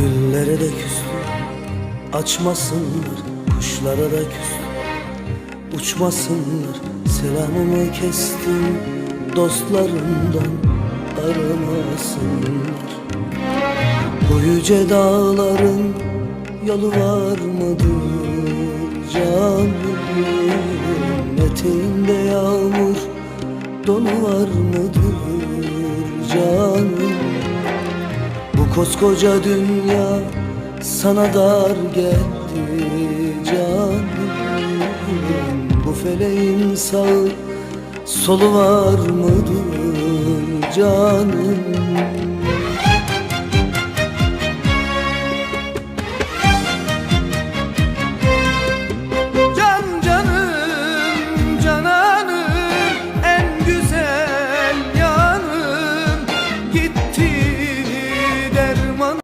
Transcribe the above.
Güllere de küstüm Açmasınlar Kuşlara da küstüm Uçmasınlar Selamımı kestim Dostlarımdan aramasınlar Bu yüce dağların Yolu var mıdır? Canım Eteğinde yağmur Dolu var mıdır? Canım koskoca dünya sana dar geldi canım. Bu feleğin sağı solu var mıdır canım